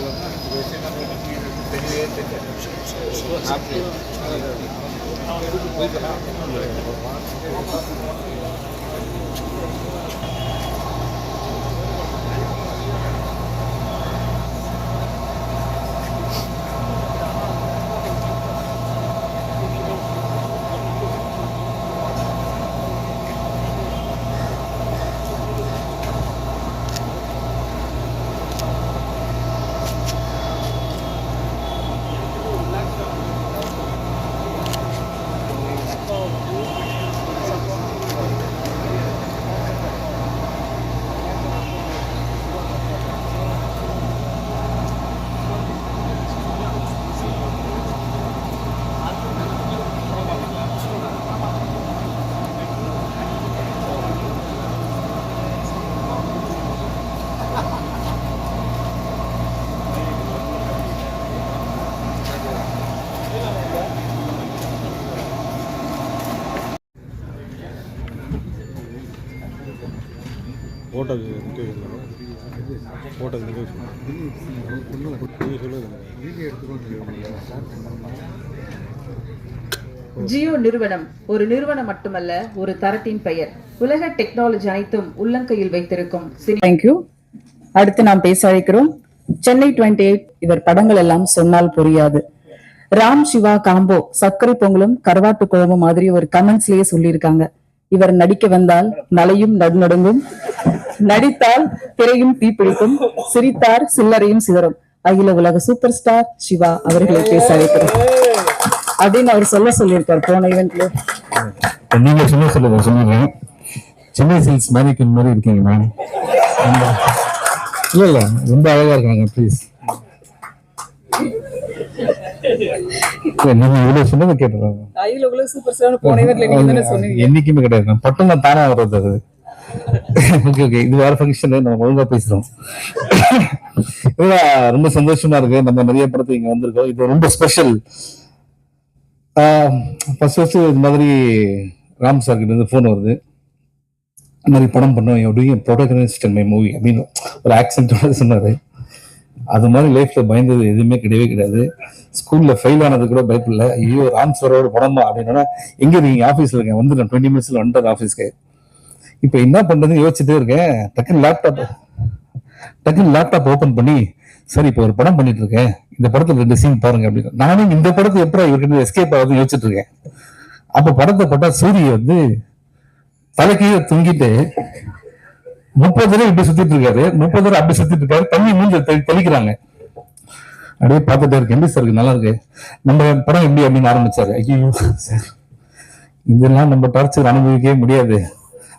वैसे पहले நீங்கள் சொல்லுங்கள் ஜியோ நிறுவனம் ஒரு நிறுவனம் மட்டுமல்ல ஒரு தரத்தின் பெயர். உலக டெக்னாலஜி அனைத்தும் உள்ளங்கையில் வைத்திருக்கும் தேங்க்யூ அடுத்து நாம் பேச அழைக்கிறோம். சென்னை டுவெண்ட்டி எயிட் இவர் படங்கள் எல்லாம் சொன்னால் புரியாது. ராம் சிவா காம்போ சர்க்கரை பொங்கலும் கருவாட்டு குழம்பு மாதிரி ஒரு கமெண்ட்ஸ்லயே சொல்லியிருக்காங்க. இவர் நடிக்க வந்தால் மலையும் நடுநடுங்கும். நடித்தால் திரையும் தீப்பிடிக்கும் சிரித்தார் சில்லறையும் சிதறும். அகில உலக சூப்பர் ஸ்டார் சிவா அவர்களை பேச அழைக்கிறோம். அப்படின்னு அவர் சொல்ல சொல்லியிருக்கார் போன இவெண்ட்ல நீங்க சொல்ல சொல்லுங்க சொல்லுங்க. சென்னை சில்க்ஸ் மேனிக்கின் மாதிரி இருக்கீங்க மேம் இல்ல இல்ல ரொம்ப அழகா இருக்காங்க ப்ளீஸ் சொன்னீங்க. என்னைக்குமே கிடையாது பட்டம் தான் தானா வர்றது அது. ஓகே ஓகே இது வேற ஃபங்க்ஷன் நம்ம ஒழுங்கா பேசுறோம் ரொம்ப சந்தோஷமா இருக்கு. நம்ம நிறைய படத்துக்கு இங்க வந்திருக்கோம். இது ரொம்ப ஸ்பெஷல் ஃபர்ஸ்ட் ஃபர்ஸ்ட் இது மாதிரி ராம் சார் கிட்ட இருந்து ஃபோன் வருது. இந்த மாதிரி படம் பண்ணோம். எப்படியும் ப்ரொடகனிஸ்ட் மை மூவி அப்படின்னு ஒரு ஆக்சென்டோட சொன்னாரு. அது மாதிரி லைஃப்ல பயந்தது எதுவுமே கிடையவே கிடையாது. ஸ்கூல்ல ஃபெயில் ஆனது கூட பயப்படல. ஐயோ ராம் சாரோட படமா அப்படின்னா எங்க நீங்க ஆஃபீஸ்ல இருக்கேன் வந்து நான் டுவெண்ட்டி மினிட்ஸ்ல வந்துட்டேன் ஆஃபீஸ்க்கு இப்போ என்ன பண்றதுன்னு யோசிச்சுட்டே இருக்கேன். டக்குன்னு லேப்டாப் டக்குன்னு லேப்டாப் ஓபன் பண்ணி சரி இப்போ ஒரு படம் பண்ணிட்டு இருக்கேன். இந்த படத்துல ரெண்டு சீன் பாருங்க அப்படின்னு. நானும் இந்த படத்தை எப்படி இவருக்கு எஸ்கேப் ஆகுதுன்னு யோசிச்சுட்டு இருக்கேன். அப்ப படத்தை பார்த்தா சூரிய வந்து தலைக்கீழ தொங்கிட்டு முப்பது தடவை இப்படி சுத்திட்டு இருக்காரு. முப்பது தடவை அப்படி சுத்திட்டு இருக்காரு. தண்ணி மூஞ்சி தெளிக்கிறாங்க. அப்படியே பார்த்துட்டே இருக்கு எப்படி சார் இருக்கு? நல்லா இருக்கு. நம்ம படம் எப்படி அப்படின்னு ஆரம்பிச்சாரு. ஐயோ சார் இதெல்லாம் நம்ம டார்ச்சர் அனுபவிக்கவே முடியாது.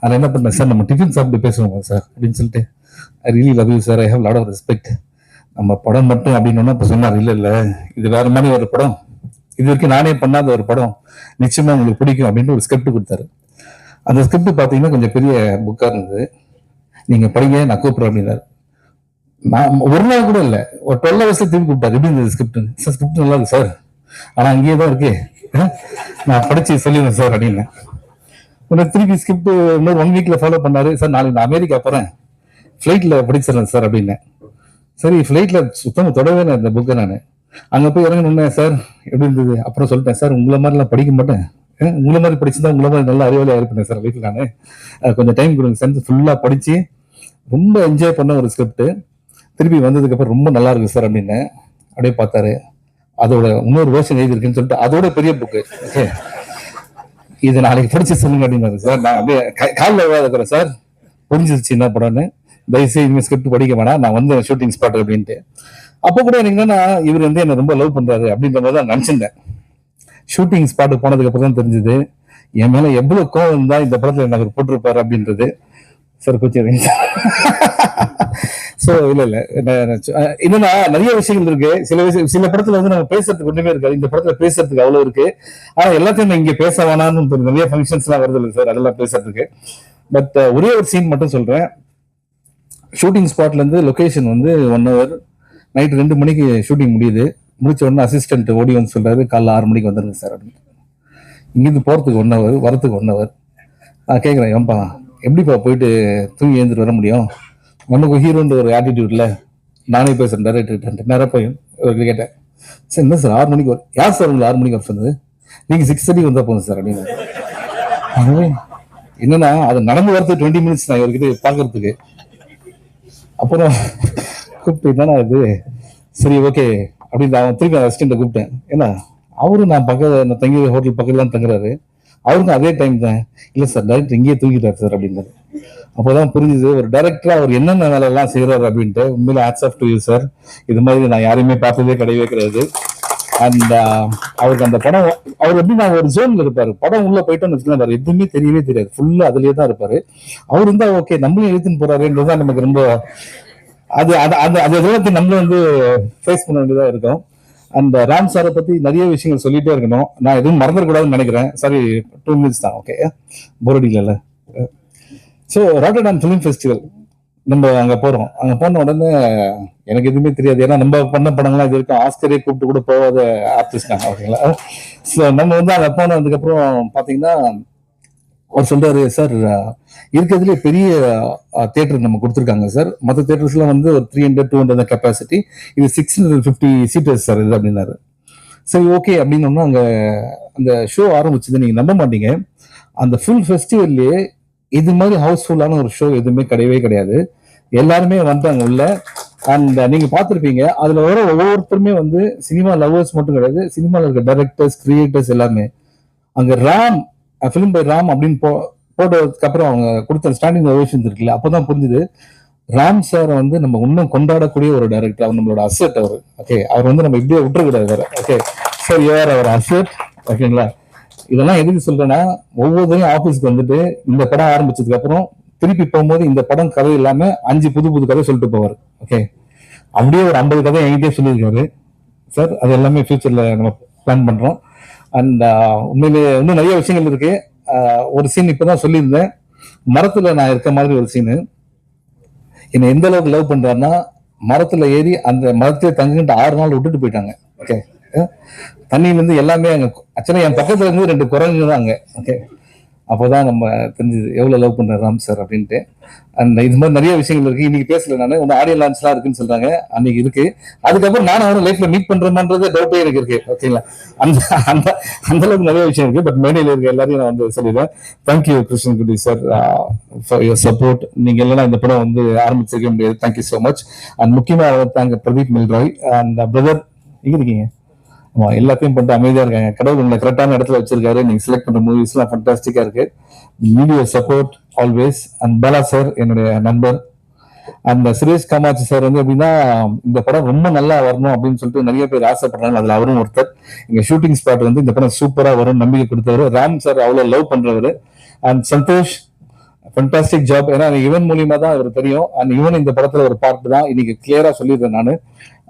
அதில் என்ன பண்ணேன் சார் நம்ம டிஃபன் சாப்பிட்டு பேசுவோம் சார்? அப்படின்னு சொல்லிட்டு I really love you sir I have lot of respect நம்ம படம் மட்டும் அப்படின்னு இப்போ சொன்னார் இல்லை இல்லை. இது வேற மாதிரி ஒரு படம். இது வரைக்கும் நானே பண்ணாத ஒரு படம். நிச்சயமா உங்களுக்கு பிடிக்கும் அப்படின்னு ஒரு ஸ்கிரிப்ட் கொடுத்தாரு. அந்த ஸ்கிரிப்ட் பார்த்தீங்கன்னா கொஞ்சம் பெரிய புக்காக இருந்தது. நீங்கள் படிங்க நான் கூப்பிட்றேன் அப்படின்னாரு. நான் ஒரு நாள் கூட இல்லை. ஒரு டுவெல் ஹவர்ஸ்ல திருப்பி கூப்பிட்டாரு. எப்படி இருந்தது ஸ்கிரிப்ட் சார் ஸ்கிரிப்ட் நல்லா இருக்கு சார். ஆனால் அங்கேயே தான் இருக்கு. நான் படிச்சு சொல்லிடுறேன் சார் அப்படின்னு உடனே திருப்பி ஸ்கிரிப்ட் இன்னொரு ஒன் வீக்ல ஃபாலோ பண்ணாரு. சார் நாளைக்கு நான் அமெரிக்கா போறேன். ஃப்ளைட்ல படிச்சிடறேன் சார் அப்படின்னேன் சரி ஃப்ளைட்ல சுத்தமாக தொடவே நான் இந்த புக்கை நான். அங்கே போய் இறங்கணுன்னே சார். எப்படி இருந்தது? அப்புறம் சொல்லிட்டேன் சார் உங்களை மாதிரிலாம் படிக்க மாட்டேன். உங்களை மாதிரி படிச்சுதான் உங்களை மாதிரி நல்லா அறிவாளியாக இருப்பேன் சார் வீட்டில் நான். கொஞ்சம் டைம் கொடுங்க சார். ஃபுல்லாக படிச்சு ரொம்ப என்ஜாய் பண்ண ஒரு ஸ்கிரிப்ட் திருப்பி வந்ததுக்கு அப்புறம் ரொம்ப நல்லா இருக்கு சார் அப்படின்னு. அப்படியே பார்த்தாரு. அதோட இன்னொரு வேர்ஷன் எழுதிருக்குன்னு சொல்லிட்டு அதோட பெரிய புக்கு ஓகே இது நாளைக்கு படிச்சு சொல்லுங்க அப்படின்னு சார் நான் அப்படியே காலில் விழாதுக்கிறேன் சார். புரிஞ்சிருச்சு என்ன படம்னு. தயவுசெய்து இனிமேல் ஸ்கிரிப்ட் படிக்க வேணாம். நான் வந்து ஷூட்டிங் ஸ்பாட் அப்படின்ட்டு. அப்போ கூட எனக்கு என்னன்னா இவர் வந்து என்னை ரொம்ப லவ் பண்ணுறாரு அப்படின்ற மாதிரி தான் நினச்சிருந்தேன். ஷூட்டிங் ஸ்பாட்டுக்கு போனதுக்கு அப்புறம் தான் தெரிஞ்சது. என் மேலே எவ்வளோ கோவம் இருந்தால் இந்த படத்தில் எனக்கு அவர் போட்டிருப்பாரு அப்படின்றது. சார் கோச்சிடுறீங்க ஸோ இல்ல இல்ல. என்னன்னா நிறைய விஷயங்கள் இருக்கு. சில விஷயம் சில படத்துல வந்து நம்ம பேசுறதுக்கு ஒண்ணுமே இருக்காது. இந்த படத்துல பேசுறதுக்கு அவ்வளவு இருக்கு. ஆனா எல்லாத்தையும் நான் இங்க பேச வேணாம்னு நிறைய ஃபங்க்ஷன்ஸ் எல்லாம் வருது இல்லை சார் அதெல்லாம் பேசுறதுக்கு. பட் ஒரே ஒரு சீன் மட்டும் சொல்றேன். ஷூட்டிங் ஸ்பாட்ல இருந்து லொகேஷன் வந்து ஒன் ஹவர் நைட் ரெண்டு மணிக்கு ஷூட்டிங் முடியுது. முடிச்ச உடனே அசிஸ்டன்ட் ஓடி வந்து சொல்றாரு காலைல ஆறு மணிக்கு வந்துருங்க சார் அப்படின்னு. இங்கிருந்து போறதுக்கு ஒன் ஹவர் வரத்துக்கு ஒன் ஹவர் நான் கேட்குறேன் ஏன்பா? எப்படிப்பா போயிட்டு தூங்கி எழுந்துட்டு வர முடியும்? நமக்கு ஹீரோன்ற ஒரு ஆட்டிடியூட்ல நானே பேசுறேன் டேரக்டர் நேராக போய் இவர்கிட்ட கேட்டேன் சார் என்ன சார் ஆறு மணிக்கு வரும் யார் சார் உங்களை ஆறு மணிக்கு வர சொன்னது? நீங்கள் சிக்ஸ் தேர்ட்டி வந்தால் போதும் சார் அப்படின்னு. என்னன்னா அது நடந்து வரது டுவெண்ட்டி மினிட்ஸ் நான் இவர்கிட்ட பார்க்கறதுக்கு. அப்புறம் கூப்பிட்டு என்னன்னா இது? சரி ஓகே அப்படின்னு அவன் திருப்பி அசிஸ்டண்ட்டை கூப்பிட்டேன். ஏன்னா அவரும் நான் பக்கத்தில் நான் தங்கி ஹோட்டல் பக்கத்துல தான் தங்குறாரு. அவருக்கும் அதே டைம் தான். இல்லை சார் டைரக்டர் இங்கேயே தூக்கிட்டார் சார் அப்படின்னாரு. அப்போதான் புரிஞ்சுது ஒரு டைரக்டரா அவர் என்னென்ன வேலையெல்லாம் செய்கிறார் அப்படின்ட்டு உண்மையில hats off to you sir இது மாதிரி நான் யாரையுமே பார்த்ததே கிடையவே கிடையாது. அண்ட் uh, அவருக்கு அந்த படம் அவர் எப்படி நான் ஒரு ஜோன்ல இருப்பாரு படம் உள்ள போயிட்டோம்னு வச்சுக்கலாம் வேற எதுவுமே தெரியவே தெரியாது. ஃபுல்லா அதுலயே தான் இருப்பாரு. அவர் இருந்தா ஓகே நம்மளும் எழுத்துன்னு போறாருன்றதுதான் நமக்கு ரொம்ப அது அது அது அது தூரத்தை நம்மளும் வந்து ஃபேஸ் பண்ண வேண்டியதா இருக்கும். அந்த ராம் சாரை பத்தி நிறைய விஷயங்கள் சொல்லிட்டே இருக்கணும். நான் எதுவும் மறந்துடக்கூடாதுன்னு நினைக்கிறேன். சாரி டூ மினிட்ஸ் தான். ஓகே போரடி இல்லைல்ல ஸோ ராட்டர்டாம் ஃபிலிம் ஃபெஸ்டிவல் நம்ம அங்கே போகிறோம் அங்கே போன உடனே எனக்கு எதுவுமே தெரியாது. ஏன்னா நம்ம பண்ண படங்கள்லாம் இது வரைக்கும் ஆஸ்கரே கூப்பிட்டு கூட போகாத ஆர்டிஸ்ட் நாங்க ஓகேங்களா ஸோ நம்ம வந்து அங்கே போனதுக்கப்புறம் பார்த்தீங்கன்னா அவர் சொல்றாரு சார் இருக்கிறதுலே பெரிய தியேட்டர் நம்ம கொடுத்துருக்காங்க சார். மற்ற தியேட்டர்ஸ்லாம் வந்து ஒரு three hundred two hundred capacity இது six hundred fifty seaters sir இது அப்படின்னாரு. சரி ஓகே அப்படின்னு அங்கே அந்த ஷோ ஆரம்பிச்சது நீங்க நம்ப மாட்டீங்க. அந்த ஃபுல் ஃபெஸ்டிவல்லே இது மாதிரி ஹவுஸ்ஃபுல்லான ஒரு ஷோ எதுவுமே கிடையவே கிடையாது. எல்லாருமே வந்தாங்க உள்ள அண்ட் நீங்க பார்த்திருப்பீங்க அதுல வர ஒவ்வொருத்தருமே வந்து சினிமா லவ்வர்ஸ் மட்டும் கிடையாது சினிமாவில் இருக்க டைரக்டர்ஸ் கிரியேட்டர்ஸ் எல்லாமே. அங்க ராம் ஃபிலிம் பை ராம் அப்படின்னு போ போட்டதுக்கு அப்புறம் அவங்க கொடுத்த ஸ்டாண்டிங் ஓவேஷன் இருக்குல்ல அப்பதான் புரிஞ்சுது. ராம் சார் வந்து நம்ம இன்னும் கொண்டாடக்கூடிய ஒரு டைரக்டர் அவர் நம்மளோட அசட் அவர். ஓகே அவர் வந்து நம்ம இப்படியே விட்டுறக்கூடாது வேற. Okay sir you're our asset ஓகேங்களா இதெல்லாம் எதுக்கு சொல்றேன்னா ஒவ்வொருத்தரையும் ஆபீஸ்க்கு வந்துட்டு இந்த படம் ஆரம்பிச்சதுக்கு அப்புறம் திருப்பி போகும்போது இந்த படம் கதை இல்லாம அஞ்சு புது புது கதை சொல்லிட்டு போவார். ஓகே அப்படியே ஒரு ஐம்பது கதை என்கிட்டயே சொல்லியிருக்காரு. சார் அது எல்லாமே ஃபியூச்சர்ல நம்ம பிளான் பண்றோம். அண்ட் உண்மையிலே இன்னும் நிறைய விஷயங்கள் இருக்கு. ஒரு சீன் இப்பதான் சொல்லியிருந்தேன். மரத்துல நான் இருக்க மாதிரி ஒரு சீனு என்னை எந்த அளவுக்கு லவ் பண்றாருன்னா மரத்துல ஏறி அந்த மரத்திலே தங்கிட்டு ஆறு நாள் விட்டுட்டு போயிட்டாங்க. ஓகே தண்ணியிலேருந்து எல்லாமே அங்க அச்சனை என் பக்கத்துல இருந்து ரெண்டு குரங்கு தான் அங்க. ஓகே அப்போதான் நம்ம தெரிஞ்சது. எவ்வளோ லவ் பண்ணுற ராம் சார் அப்படின்ட்டு. அந்த இது மாதிரி நிறைய விஷயங்கள் இருக்கு. இன்னைக்கு பேசல நான். ஒன்று ஆடியோ லான்ச்லாம் இருக்குன்னு சொல்றாங்க. அன்னைக்கு இருக்கு. அதுக்கப்புறம் நானும் அவனும் லைஃப்ல மீட் பண்றேன்றது டவுட்டே எனக்கு இருக்கு. ஓகேங்களா அந்த அந்த அந்த அளவுக்கு நிறைய விஷயம் இருக்கு. பட் மேடையில் இருக்க எல்லாரையும் நான் வந்து சொல்லிடுறேன். தேங்க்யூ கிருஷ்ணன் குடி சார் ஃபார் யுவர் சப்போர்ட் நீங்க இல்லைன்னா இந்த படம் வந்து ஆரம்பிச்சிருக்க முடியாது. Thank you so much and முக்கியமாக thank Pradeep Milroy. And brother uh, எங்க இருக்கீங்க? ஆமா எல்லாத்தையும் பண்ணிட்டு அமைதியா இருக்காங்க. கடவுள் உங்களை கரெக்டான இடத்துல வச்சிருக்காரு. நீங்க செலக்ட் பண்ற மூவிஸ் எல்லாம் ஃபண்டாஸ்டிக்கா இருக்கு. Video support always and Bala sir என்னுடைய நண்பர். அந்த சுரேஷ் காமாட்சி சார் வந்து எப்படின்னா இந்த படம் ரொம்ப நல்லா வரணும் அப்படின்னு சொல்லிட்டு நிறைய பேர் ஆசைப்படுறாங்க. அதுல அவரும் ஒருத்தர். எங்க ஷூட்டிங் ஸ்பாட் வந்து இந்த படம் சூப்பரா வரும் நம்பிக்கை கொடுத்தவர். ராம் சார் அவ்வளவு லவ் பண்றவர். அண்ட் சந்தோஷ் ஃபண்டாஸ்டிக் ஜாப் ஏன்னா இவன் மூலியமா தான் அவர் தெரியும். அண்ட் இவன் இந்த படத்துல ஒரு பார்ட் தான். இன்னைக்கு கிளியரா சொல்லிடுறேன் நான்.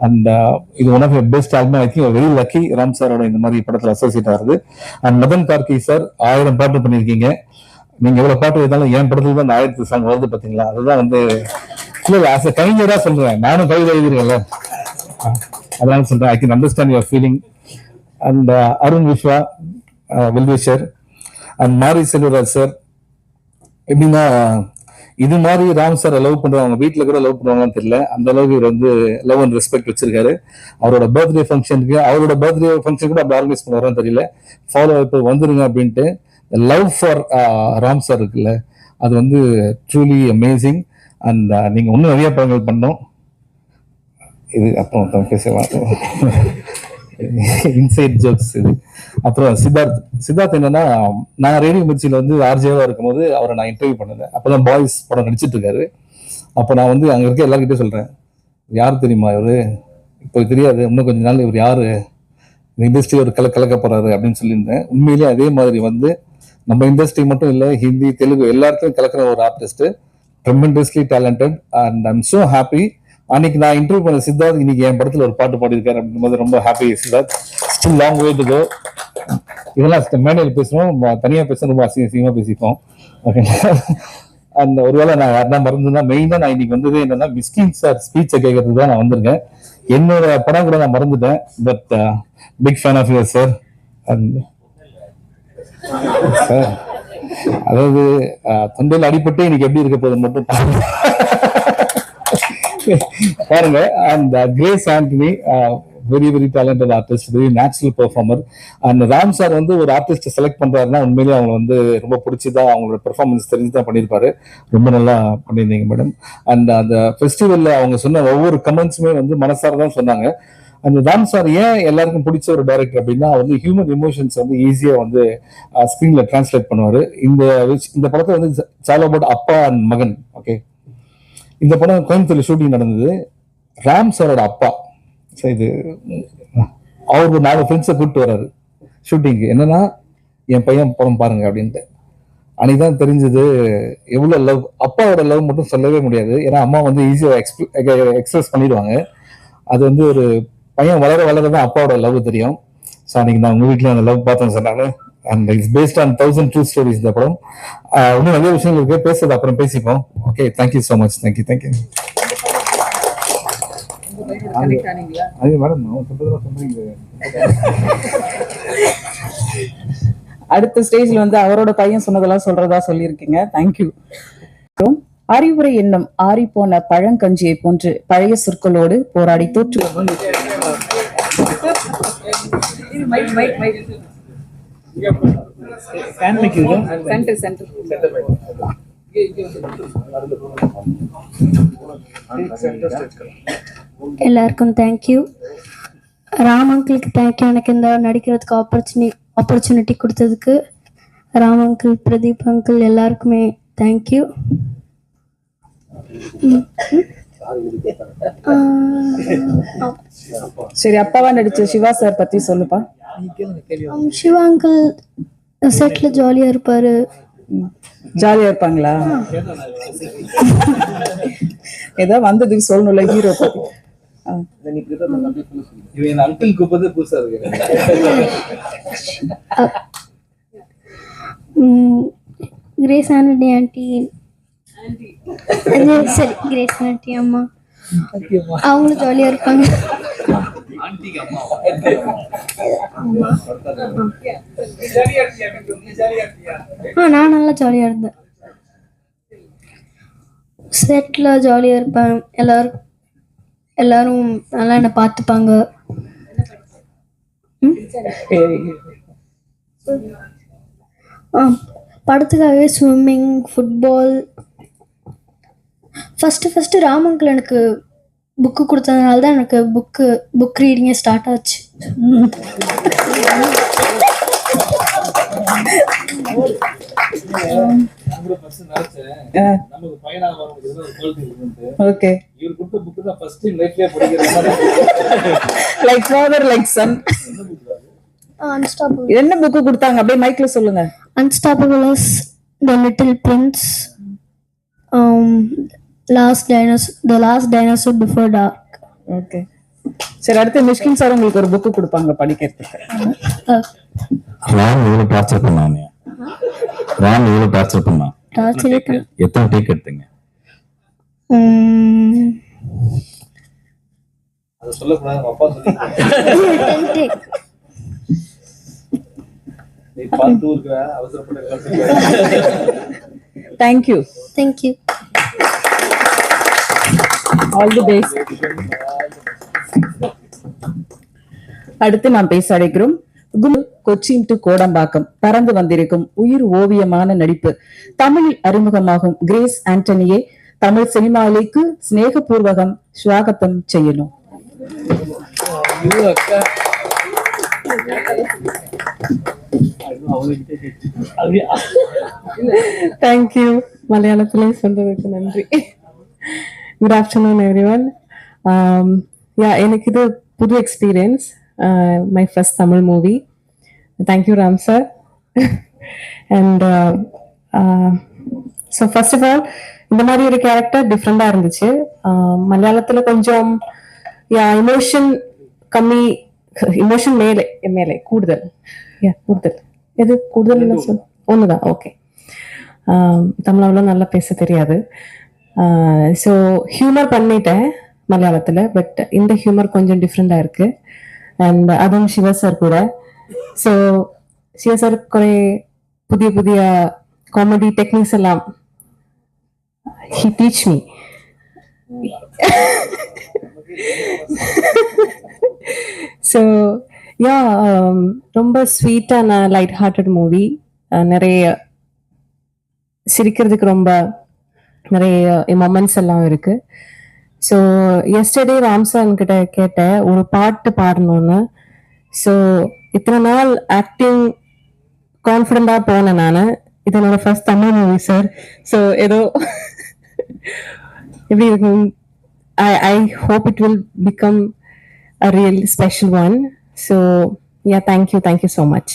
அண்ட் uh, இது one of best album I think very lucky Ram சாரோட இந்த மாதிரி படத்துல அசோசியேட் ஆகுது. அண்ட் மதன் கார்கி சார் ஆயிரம் பாட்டு பண்ணியிருக்கீங்க. நீங்க எவ்வளவு பாட்டு இருந்தாலும் என் படத்துல தான் அந்த ஆயிரத்து சாங் வருது பாத்தீங்களா? அதுதான் வந்து இல்ல ஆஸ் அ கவிஞரா சொல்றேன். நானும் கவிதை எழுதிருக்கேன்ல அதனால சொல்றேன். I can understand your feeling and Arun Viswa well wisher and Mari Selvaraj sir எப்படின்னா இது மாதிரி ராம் சார் லவ் பண்றவங்க வீட்டுல கூட லவ் பண்ணுவாங்கன்னு தெரியல. அந்த அளவுக்கு இவர் வந்து லவ் அண்ட் ரெஸ்பெக்ட் வச்சிருக்காரு. அவரோட பர்த்டே ஃபங்க்ஷனுக்கு அவரோட பர்த்டே ஃபங்க்ஷன் கூட அப்படி ஆர்கனைஸ் பண்ணுவாரான்னு தெரியல. ஃபாலோ இப்போ வந்துருங்க அப்படின்ட்டு லவ் ஃபார் ராம் சார் இருக்குல்ல அது வந்து ட்ரூலி அமேசிங் அண்ட் நீங்க இன்னும் நிறைய படங்கள் பண்ணோம் இது அப்புறம் பேசலாம். இன்சைட் ஜோக்ஸ் இது. அப்புறம் சித்தார்த் சித்தார்த் என்னன்னா நான் ரேடியோ மிர்ச்சியில் வந்து ஆர்ஜேவா இருக்கும்போது அவரை நான் இன்டர்வியூ பண்ணேன். அப்பதான் பாய்ஸ் படம் நடிச்சிட்டு இருக்காரு. அப்போ நான் வந்து அங்கே இருக்க எல்லாருக்கிட்டே சொல்கிறேன் யார் தெரியுமா இவர்? இப்போ தெரியாது. இன்னும் கொஞ்ச நாள் இவர் யார்? இண்டஸ்ட்ரி ஒரு கல கலக்க போறாரு அப்படின்னு சொல்லியிருந்தேன். உண்மையிலேயே அதே மாதிரி வந்து நம்ம இண்டஸ்ட்ரி மட்டும் இல்லை ஹிந்தி தெலுங்கு எல்லாருக்கும் கலக்கிற ஒரு artist tremendously talented and I'm so happy அன்னைக்கு நான் இன்டர்வியூ பண்ண சித்தார்த் இன்னைக்கு என் படத்துல ஒரு பாட்டு பாடியிருக்காரு அப்படின்றது ரொம்ப happy Siddharth. Still long way to go இதெல்லாம் மேடையில் பேசுறோம். தனியாக பேச ரொம்ப அசிங்க அசிங்கமாக பேசிப்போம். ஓகேங்களா அந்த ஒருவேளை நான் யாருனா மறந்துன்னா மெயினாக நான் இன்னைக்கு வந்தது என்னன்னா மிஸ்கின் சார் ஸ்பீச்சை கேட்கறதுக்கு தான் நான் வந்திருக்கேன். என்னோட படம் கூட நான் மறந்துட்டேன். But big fan of your sir and sir அதாவது uh, தொண்டையில் அடிபட்டு இன்னைக்கு எப்படி இருக்க போகுது மட்டும் பாருங்க. அந்த Grace Antony very very talented artist very natural performer and Ram sir வந்து ஒரு ஆர்டிஸ்ட் செலக்ட் பண்றாருன்னா உண்மையிலேயே அவங்க வந்து ரொம்ப பிடிச்சதா அவங்களோட பெர்ஃபார்மன்ஸ் தெரிஞ்சு தான் பண்ணியிருப்பாரு. ரொம்ப நல்லா பண்ணியிருந்தீங்க மேடம் அண்ட் அந்த ஃபெஸ்டிவல்ல அவங்க சொன்ன ஒவ்வொரு கமெண்ட்ஸுமே வந்து மனசார தான் சொன்னாங்க. அந்த ராம் சார் ஏன் எல்லாருக்கும் பிடிச்ச ஒரு டைரக்டர் அப்படின்னா வந்து ஹியூமன் எமோஷன்ஸ் வந்து ஈஸியா வந்து ஸ்க்ரீன்ல டிரான்ஸ்லேட் பண்ணுவாரு. இந்த இந்த படத்தை வந்து சாலோ அபவுட் அப்பா அண்ட் மகன் ஓகே இந்த படம் கோயம்புத்தூர்ல ஷூட்டிங் நடந்தது. ராம் சாரோட அப்பா. இது அவர் ஒரு நாலு ஃப்ரெண்ட்ஸை கூப்பிட்டு வர்றாரு. ஷூட்டிங்க்கு என்னன்னா என் பையன் படம் பாருங்க அப்படின்ட்டு. அன்னைக்கு தான் தெரிஞ்சது எவ்வளோ லவ் அப்பாவோட லவ் மட்டும் சொல்லவே முடியாது. ஏன்னா அம்மா வந்து ஈஸியாக எக்ஸ்பிர எக்ஸ்பிரஸ் பண்ணிடுவாங்க. அது வந்து ஒரு பையன் வளர வளர தான் அப்பாவோட லவ் தெரியும். ஸோ அன்னைக்கு நான் உங்கள் வீட்டில் அந்த லவ் பார்த்தேன் சொன்னாங்க. And it's based on thousand true stories இந்த படம். இன்னும் நிறைய விஷயங்கள் இருக்கு. பேசுறது அப்புறம் பேசிப்போம். Okay thank you so much thank you thank you அடுத்த ஸ்டேஜ்ல வந்து அவரோட பையன் சொன்னதெல்லாம் சொல்றதா சொல்லியிருக்கீங்க. தேங்க்யூ அறிவுரை எண்ணம் ஆறி போன பழங்கஞ்சியை போன்று பழைய சொற்களோடு போராடி தோற்று சென்டர் சென்டர் எல்லாருக்கும் தேங்க்யூ ராம் அங்கிளுக்கு தேங்க்யூ எனக்கு இந்த நடிக்கிறதுக்கு ஆப்பர்ச்சுனி ஆப்பர்ச்சுனிட்டி கொடுத்ததுக்கு ராம் அங்கிள் பிரதீப் அங்கிள் எல்லாருக்குமே தேங்க்யூ சரி அப்பாவா நடிச்ச சிவா சார் பத்தி சொல்லுப்பா. சிவா அங்கிள் செட்டில் ஜாலியாக இருப்பார். ஜாலியா இருப்பாங்களா? ஏதோ வந்ததுக்கு சொல்லணும்ல ஹீரோ பத்தி. கிரேஸ் ஆனடி சரி கிரேஸ் ஆண்டி அம்மா. அவங்களும் ஜாலியாக இருப்பாங்க. நான் நல்லா ஜாலியாக இருந்தேன். செட்டில் ஜாலியாக இருப்பேன். எல்லாரும் எல்லாரும் நல்லா என்னை பார்த்துப்பாங்க. படத்துக்காகவே ஸ்விம்மிங் ஃபுட்பால் ஃபஸ்ட்டு ஃபஸ்ட்டு ராமங்கில் எனக்கு புக்கு கொடுத்ததுனால தான் எனக்கு புக்கு புக் ரீடிங்கே ஸ்டார்ட் ஆச்சு. Okay like father like son என்ன புக்கு கொடுத்தாங்க? அப்படியே மைக்ல சொல்லுங்க. Unstoppable is The Little Last dinosaur, The Last Dinosaur Before Dark. Okay சரி அடுத்து மிஷ்கின் சார் உங்களுக்கு ஒரு புக்கு கொடுப்பாங்க படிக்கிறதுக்கு. ராம் எவ்வளவு டார்ச்சர் பண்ணான் ராம் எவ்வளவு டார்ச்சர் பண்ணான். எத்தனை டேக் எடுத்தீங்க? அதை சொல்லக்கூடாது அப்பா சொல்லி ten take. நீ பார்த்து இருக்கிற அவசரப்பட்ட thank you you. All the best அடுத்து நாம் பேச அழைக்கிறோம். கொச்சின் டு கோடம்பாக்கம் பறந்து வந்திருக்கும் உயிர் ஓவியமான நடிப்பு. தமிழில் அறிமுகமாகும் கிரேஸ் ஆண்டனியை தமிழ் சினிமாவிலேக்கு சிநேகபூர்வகம் சுவாகத்தம் செய்யணும். தேங்க்யூ மலையாளத்திலே சொல்றதுக்கு நன்றி. Good afternoon everyone yeah எனக்கு இது புது experience my first Tamil movie thank you Ram sir and so first of all இந்த மாதிரி ஒரு கேரக்டர் டிஃப்ரெண்டாக இருந்துச்சு. Um, மலையாளத்தில் கொஞ்சம் யா இமோஷன் கம்மி இமோஷன் மேலே மேலே கூடுதல். யா கூடுதல். எது? கூடுதல் என்ன சொல்? ஒண்ணுதான் ஓகே தமிழ் அவ்வளோ நல்லா பேச தெரியாது. ஸோ ஹியூமர் பண்ணிட்டேன் மலையாளத்தில் பட் இந்த ஹியூமர் கொஞ்சம் டிஃப்ரெண்டாக இருக்கு. அண்ட் அதுவும் சிவா சார் கூட. ஸோ சிவா சார் குறை புதிய புதிய காமெடி டெக்னிக்ஸ் எல்லாம் he teach me so yeah ரொம்ப ஸ்வீட்டான லைட் ஹார்ட்டட் மூவி நிறைய சிரிக்கிறதுக்கு ரொம்ப நிறைய மொமெண்ட்ஸ் எல்லாம் இருக்கு. ஸோ எஸ்டர்டே ராம்சான் கிட்ட கேட்டேன் ஒரு பாட்டு பாடணும்னு. ஸோ இத்தனை நாள் ஆக்டிங் கான்ஃபிடண்டாக போனேன் நான். இது என்னோட first Tamil movie sir so ஏதோ எப்படி இருக்கும்? I I hope it will become a real special one so yeah thank you thank you so much.